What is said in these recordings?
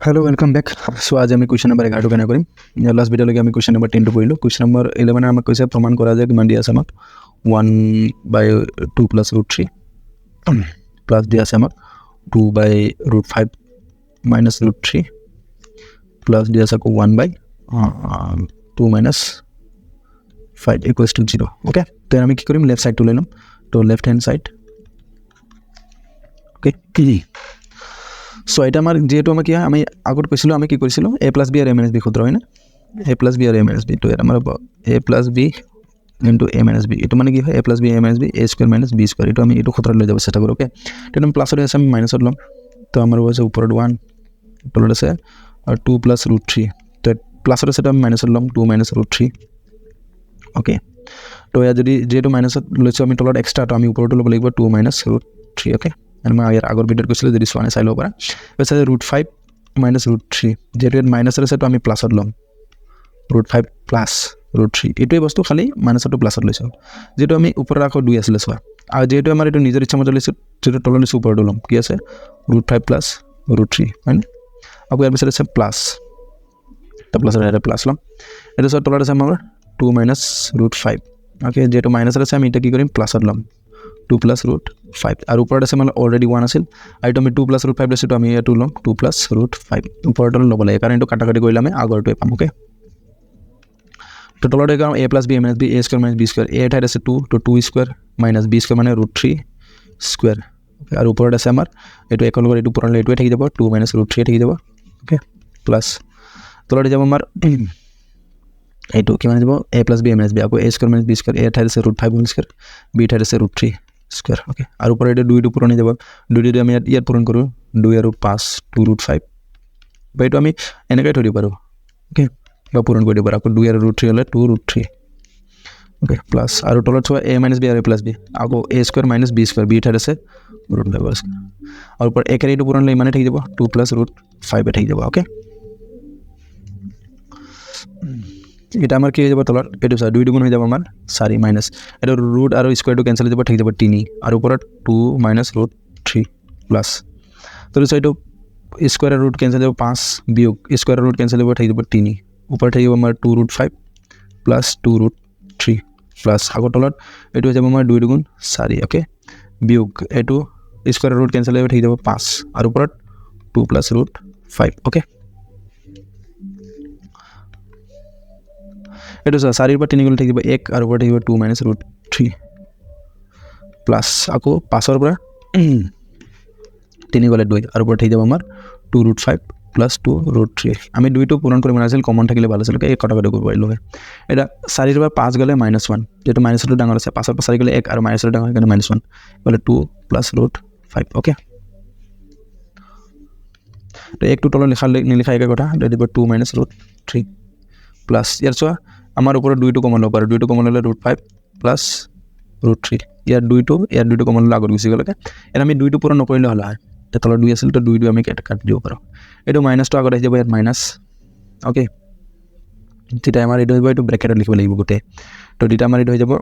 Hello' welcome back চ' আজি আমি কুৱেশ্যন নম্বৰ এঘাৰটো কেনে কৰিম লাষ্ট ভিডিঅ'লৈকে আমি কুৱেশ্যন নম্বৰ টেনটো কৰিলোঁ কুৱেশ্যন নম্বৰ ইলেভেনে আমাক কৈছে, প্ৰমাণ কৰা যে কিমান দিয়া আছে আমাক। One by two plus root three plus দিয়া আছে আমাক। Two by root five minus root three plus দিয়া আছে আকৌ one by two minus five equals two zero' okay তো আমি কি কৰিম? লেফ্ট ছাইডটো লৈ ল'ম। তো left hand side okay so' এতিয়া আমাৰ যিহেতু আমাৰ কি হয় আমি আগত কৈছিলোঁ আমি কি কৰিছিলোঁ এ প্লাছ বি আৰু এম এন এছ বি সূত্ৰ হয়নে? এ প্লাছ বি আৰু এম এন এছ বি ইয়াত আমাৰ A plus B into M N S B এইটো মানে কি হয় A plus B M N S B A square minus B square এইটো আমি এইটো সূত্ৰত লৈ যাব চেষ্টা কৰোঁ অ'কে তেতিয়া আমি প্লাছত আছে আমি মাইনাছত ল'ম তো আমাৰ হৈছে ওপৰত ওৱান তলত আছে আৰু টু প্লাছ ৰুট থ্ৰী তো প্লাছত আছে আমি মাইনাছত ল'ম two minus root three okay তো ইয়াত যদি যিহেতু মাইনাছত লৈছোঁ আমি তলত এক্সট্ৰা তো আমি ওপৰতো ল'ব লাগিব two minus root three okay আৰু মই ইয়াৰ আগৰ ভিডিঅ'ত কৈছিলোঁ যদি চোৱা নাই চাই ল'ব পাৰা কৈছে root five minus root three যিহেতু ইয়াত মাইনাছত আছে তো আমি প্লাছত ল'ম root five plus root three এইটোৱে বস্তু খালি মাইনাছতো প্লাছত লৈছোঁ যিহেতু আমি ওপৰত আকৌ দুই আছিলে চোৱা আৰু যিহেতু আমাৰ এইটো নিজৰ ইচ্ছামতে লৈছোঁ যিহেতু তলত লৈছোঁ ওপৰতো ল'ম কি আছে root five plus root three হয়নে আকৌ ইয়াৰ পিছত আছে প্লাছ তো প্লাছত এটা প্লাছ ল'ম এইটো চোৱা তলত আছে আমাৰ two minus root five okay যিহেতু মাইনাছত আছে আমি এতিয়া কি কৰিম প্লাছত ল'ম টু প্লাছ ৰুট ফাইভ আৰু ওপৰত আছে মানে অলৰেডি ওৱান আছিল। আৰু এইটো আমি টু প্লাছ ৰুট ফাইভ লৈছোঁ আমি ইয়াতো ল'ম টু প্লাছ ৰুট ফাইভ ওপৰত ল'ব লাগে কাৰণ এইটো কাটা কাটি কৰিলে আমি আগৰটোৱে পাম অ'কে তো তলত এগাম A plus B S B A square minus B square A ঠাইত আছে টু তো two square minus B square মানে ৰুট থ্ৰী স্কুৱেৰ আৰু ওপৰত আছে আমাৰ এইটো একৰ লগত এইটো পুৰণা এইটোৱে থাকি যাব টু মাইনাছ ৰুট থ্ৰী থাকি যাব অ'কে প্লাছ তলত যাব আমাৰ এইটো কিমান যাব A plus B S B আকৌ A square minus B square A ঠাইত আছে root five whole square B ঠাইত আছে ৰুট থ্ৰী স্কুৱেৰ অ'কে আৰু ওপৰত এইটো দুইটো পূৰণি যাব। দুইটো আমি ইয়াত ইয়াত পূৰণ কৰোঁ দুই আৰু পাঁচ টু ৰুট ফাইভ বা এইটো আমি এনেকৈ থৈ দিব পাৰোঁ অ'কে বা পূৰণ কৰি দিব পাৰোঁ আকৌ দুই আৰু ৰুট থ্ৰী হ'লে two root three okay plus আৰু তলত চোৱা এ মাইনাছ বি আৰু এ প্লাছ বি আকৌ A square minus B square B ঠাইত আছে ৰুট ফাইভ স্কুৱেৰ আৰু ওপৰত একেৰে এইটো পূৰণ হ'লে ইমানেই থাকি যাব টু প্লাছ ৰুট ফাইভে থাকি যাব অ'কে এটা আমাৰ কি হৈ যাব তলত এইটো চা দুই দুগুণ হৈ যাব আমাৰ চাৰি মাইনাছ এইটো ৰুট আৰু স্কুৱেৰটো কেঞ্চেল হৈ যাব থাকি যাব, তিনি আৰু ওপৰত two minus root three plus তো চা এইটো স্কুৱেৰ ৰুট কেঞ্চেল যাব পাঁচ বিয়োগ। স্কুৱেৰ ৰুট কেঞ্চেল হ'ব থাকি যাব, তিনি ওপৰত থাকিব আমাৰ two root five plus two root three plus আগৰ তলত এইটো হৈ যাব আমাৰ দুই দুগুণ চাৰি অ'কে বিয়োগ এইটো স্কুৱেৰ ৰুট কেঞ্চেল হৈ থাকি যাব পাঁচ। আৰু ওপৰত two plus root five okay এইটো চোৱা চাৰিৰ পৰা তিনি গ'লে থাকিব এক আৰু ওপৰত থাকিব two minus root three plus আকৌ পাঁচৰ পৰা তিনি গ'লে দুই আৰু ওপৰত থাকি যাব আমাৰ two root five plus two root three আমি দুইটো পূৰণ কৰিব নাছিল কমন থাকিলে ভাল আছিল এই কটা কটা কৰিব পাৰিলোঁ হয়। এতিয়া চাৰিৰ পৰা পাঁচ গ'লে মাইনাছ ওৱান যিহেতু মাইনাছটো ডাঙৰ আছে পাঁচৰ পৰা চাৰি গ'লে এক আৰু মাইনাছটো ডাঙৰ সেইকাৰণে মাইনাছ ওৱান গ'লে two plus root five okay একটো তলত লিখা নিলিখা একে কথা দিব two minus root three plus ইয়াৰ চোৱা আমাৰ ওপৰত দুইটো কমন ল'ব পাৰে দুইটো কমন ল'লে root five plus root three ইয়াৰ দুইটো ইয়াৰ দুইটো কমন ল'লে আগত গুচি গ'লকে ইয়াত আমি দুইটো পূৰণ নকৰিলে হ'লে হয় এতিয়া তলত দুই আছিল তো দুই দুই আমি কাটি দিব পাৰোঁ। এইটো মাইনাছটো আগত আহি যাব ইয়াত মাইনাছ অ'কে তেতিয়া আমাৰ এইটো যাব এইটো ব্ৰেকেটত লিখিব লাগিব গোটেই। তো তেতিয়া আমাৰ এইটো হৈ যাব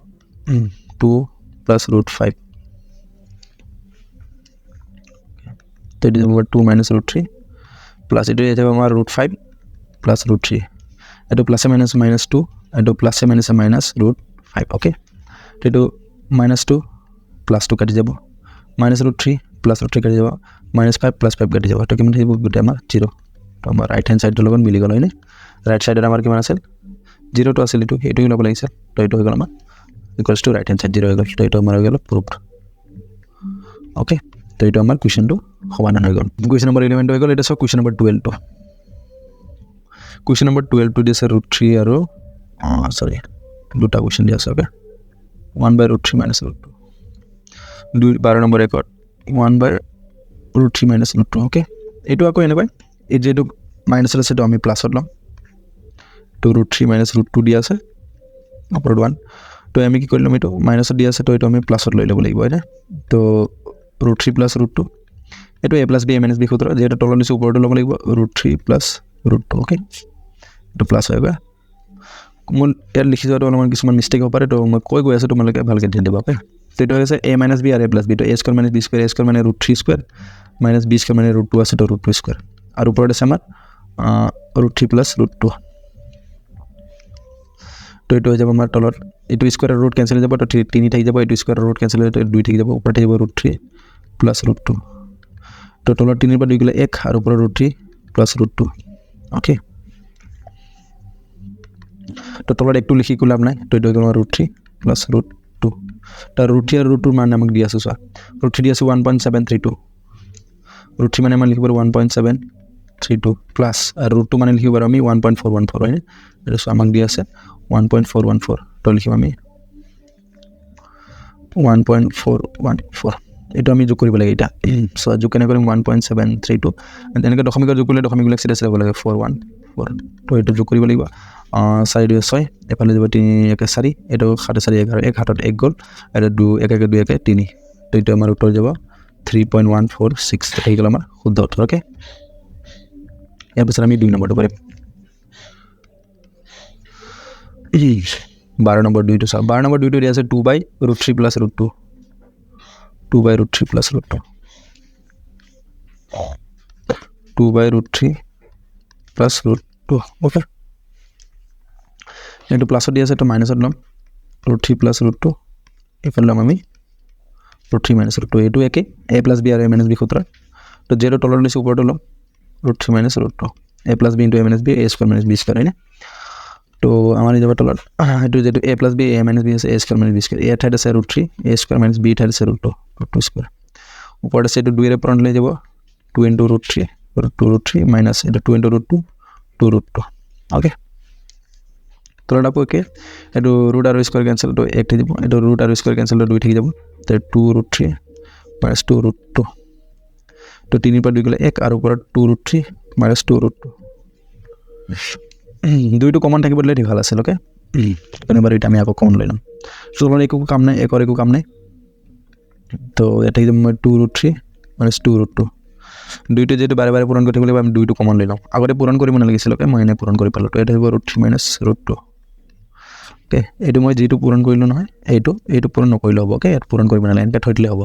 টু প্লাছ ৰুট ফাইভ তো এইটো যাব two minus root three plus এইটো হৈ যাব আমাৰ root five plus root three এইটো প্লাছে মাইনাছ মাইনাছ টু এইটো প্লাছে মাইনাছে মাইনাছ ৰুট ফাইভ অ'কে এইটো মাইনাছ টু প্লাছ টু কাটি যাব। Minus root three plus root three কাটি যাব। মাইনাছ ফাইভ প্লাছ ফাইভ কাটি যাব। তো কিমান থাকিব? গোটেই আমাৰ জিৰ' তো আমাৰ ৰাইট হেণ্ড ছাইডটোৰ লগত মিলি গ'ল, হয়নে? ৰাইট ছাইডত আমাৰ কিমান আছিল? জিৰ'টো আছিল এইটো। এইটোৱে ল'ব লাগিছিল? তো এইটো হৈ গ'ল আমাৰ equals to right hand side zero' হৈ গ'ল। তো এইটো আমাৰ হৈ গ'ল প্ৰুফড অ'কে তো এইটো আমাৰ কুৱেশ্যনটো সমাধান হৈ গ'ল। কুৱেশ্যন নম্বৰ ইলেভেনটো হৈ গ'ল। এতিয়া চাওক কুৱেশ্যন নম্বৰ টুৱেলভটো কুৱেশ্যন নম্বৰ টুৱেলভটো দিছে ৰুট থ্ৰী আৰু অঁ চৰি দুটা কুৱেশ্যন দিয়া আছে okay one by root three minus root two দুই বাৰ নম্বৰ একত one by root three minus root two okay এইটো আকৌ এনেকুৱাই, এই যিহেতু মাইনাছত আছে এইটো আমি প্লাছত ল'ম। তো root three minus root two দিয়া আছে ওপৰত ওৱান তো আমি কি কৰি ল'ম, এইটো মাইনাছত দিয়া আছে, তো এইটো আমি প্লাছত লৈ ল'ব লাগিব হয়নে তো root three plus root two এইটো A plus B M N S B সূত্ৰ, যিহেতু তলত নিছোঁ ওপৰতো ল'ব লাগিব root three plus root two okay এইটো প্লাছ হৈ গৈ মোৰ ইয়াত লিখি যোৱাটো অলপমান কিছুমান মিষ্টেক হ'ব পাৰে তো মই কৈ গৈ আছোঁ তোমালোকে ভালকৈ ধ্যান দিবা অ'কে তো এইটো হৈছে এ মাইনাছ বি আৰু এ প্লাছ বি তো A square minus B square A square মানে root three square minus B square মানে ৰুট টু আছে তো ৰুট টু স্কুৱেৰ আৰু ওপৰত আছে আমাৰ root three plus root two তো এইটো হৈ যাব আমাৰ তলত এইটো স্কুৱাৰ ৰুট কেঞ্চেল হৈ যাব তো তিনি থাকি যাব এইটো স্কুৱাৰ ৰুট কেঞ্চেল হৈ দুই থাকি যাব ওপৰত থাকিব root three plus root two তো তলত তিনিৰ পৰা দুই গ'লে এক আৰু ওপৰত root three plus root two okay তো তলত একটো লিখি লাভ নাই, তো গ'ল আমাৰ root three plus root two তাৰ ৰুট থ্ৰী আৰু ৰুট টুৰ মান আমাক দি আছোঁ চোৱা। ৰুট থ্ৰী দি আছোঁ one point seven three two root three মানে আমাৰ লিখিব one point seven three two plus আৰু ৰুট টু মানে লিখিব পাৰোঁ আমি one point four one four হয়নে এইটো চোৱা, আমাক দি আছে one point four one four তো লিখিম আমি one point four one four এইটো আমি যোগ কৰিব লাগে এতিয়া। চ' যোগ কেনেকৈ কৰিম? One point seven three two তেনেকৈ দশমিকৰ যোগ কৰিলে দশমিকবিলাক চিধা চিধা হ'ব লাগে ফ'ৰ ওৱান ফ'ৰ তো এইটো যোগ কৰিব লাগিব। চাৰি দুই ছয়, এফালে যাব তিনি একে চাৰি, এইটো সাতে চাৰি এঘাৰ, এক হাতত এক গ'ল, এইটো দুই, এক একে দুই একে তিনি। তো এইটো আমাৰ উত্তৰ যাব three point one four six থাকি গ'ল আমাৰ শুদ্ধ উত্তৰ অ'কে ইয়াৰ পিছত আমি দুই নম্বৰটো কৰিম। বাৰ নম্বৰ দুইটো চাওঁ। বাৰ নম্বৰ দুইটো দিয়া আছে two by root three plus root two two by root three plus root two two by root three plus root two okay এইটো প্লাছত দি আছে তো মাইনাছত ল'ম। Root three plus root two এইফালে ল'ম আমি। Root three minus root two এইটো একেই এ প্লাছ বি আৰু এ মাইনাছ বি সূত্ৰ তো যিহেতু তলত লৈছোঁ ওপৰতো ল'ম। Root three minus root two A plus B into A minus B A square minus B square হয়নে? তো আমাৰ এই যাব সেইটো যিটো A plus B A minus B আছে A square minus B square A ঠাইত আছে root three A square minus B ঠাইত আছে root two root two square ওপৰত আছে, এইটো দুইৰে পূৰণ লৈ যাব two into root three root two root three minus এইটো two into root two two root two okay আকৌ একে এইটো ৰুট আৰু স্কুৱাৰ কেঞ্চেলটো এক থাকি যাব এইটো ৰুট আৰু স্কুৱাৰ কেঞ্চেলটো দুই থাকি যাব তো two root three minus two root two তো তিনিৰ পৰা দুই গ'লে এক আৰু ওপৰত two root three minus two root two দুইটো কমন থাকিব দিলে ঠিক ভালো আছিল অ'কে দুইটা আমি আকৌ কমন লৈ ল'ম। চ' তলত একো কাম নাই একৰ একো কাম নাই। তো ইয়াত থাকি যাব মই two root three minus two root two দুইটো যিহেতু বাৰে বাৰে পূৰণ কৰি থাকিব লাগিব আমি দুইটো কমন লৈ ল'ম। আগতে পূৰণ কৰিব নালাগিছিল অ'কে মই এনেই পূৰণ কৰি পালোঁ। তো এইটো আহিব root three minus root two okay এইটো মই যিটো পূৰণ কৰিলোঁ নহয় এইটো এইটো পূৰণ নকৰিলেও হ'ব অ'কে ইয়াত পূৰণ কৰিব নালাগে এনেকৈ থৈ দিলে হ'ব।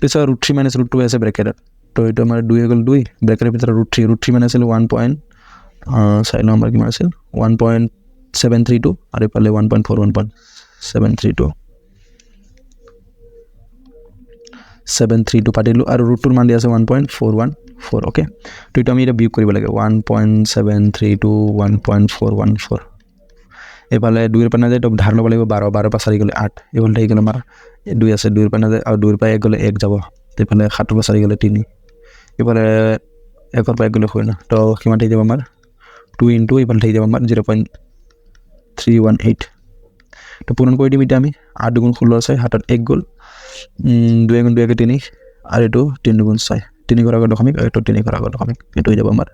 পিছত root three minus root two আছে ব্ৰেকেটত তো এইটো আমাৰ দুই হৈ গ'ল দুই ব্ৰেকেটৰ ভিতৰত ৰুট থ্ৰী ৰুট থ্ৰী মানে আছিল ওৱান পইণ্ট চাৰি নম্বৰ কিমান আছিল one point seven three two আৰু এইফালে one point four one point seven three two seven three two পাতিলোঁ আৰু ৰুটটোৰ মান দি আছে one point four one four okay. তো এইটো আমি এতিয়া বিয়োগ কৰিব লাগে one point seven three two one point four one four এইফালে দুইৰ পৰা নাযায় তো ধাৰ ল'ব লাগিব বাৰ বাৰৰ পৰা চাৰি গ'লে আঠ। এইফালে থাকি গ'লে আমাৰ দুই আছে, দুইৰ পৰা নাযায় আৰু দুইৰ পৰা এক গ'লে এক যাব। এইফালে সাতৰ পৰা চাৰি গ'লে তিনি। এইফালে একৰ পৰা এক গ'লে ন তো কিমান থাকি যাব আমাৰ টু ইনটু এইফালে থাকি যাব আমাৰ zero' point three one eight তো পূৰণ কৰি দিম এতিয়া আমি। আঠ দুগুণ ষোল্ল ছয় হাতত এক গ'ল। দুই এগুণ দুই একে তিনি। আৰু এইটো তিনি দুগুণ ছয়। তিনি ঘৰ আগত দশমিক, আৰু এইটো তিনি ঘৰ আগত দশমিক। এইটো হৈ যাব আমাৰ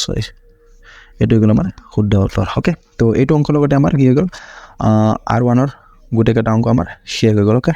ছয়। এইটো হৈ গ'ল আমাৰ শুদ্ধ উত্তৰ অ'কে তো এইটো অংকৰ লগতে আমাৰ কি হৈ গ'ল আৰ ওৱানৰ গোটেইকেইটা অঙ্ক আমাৰ শেষ হৈ গ'ল অ'কে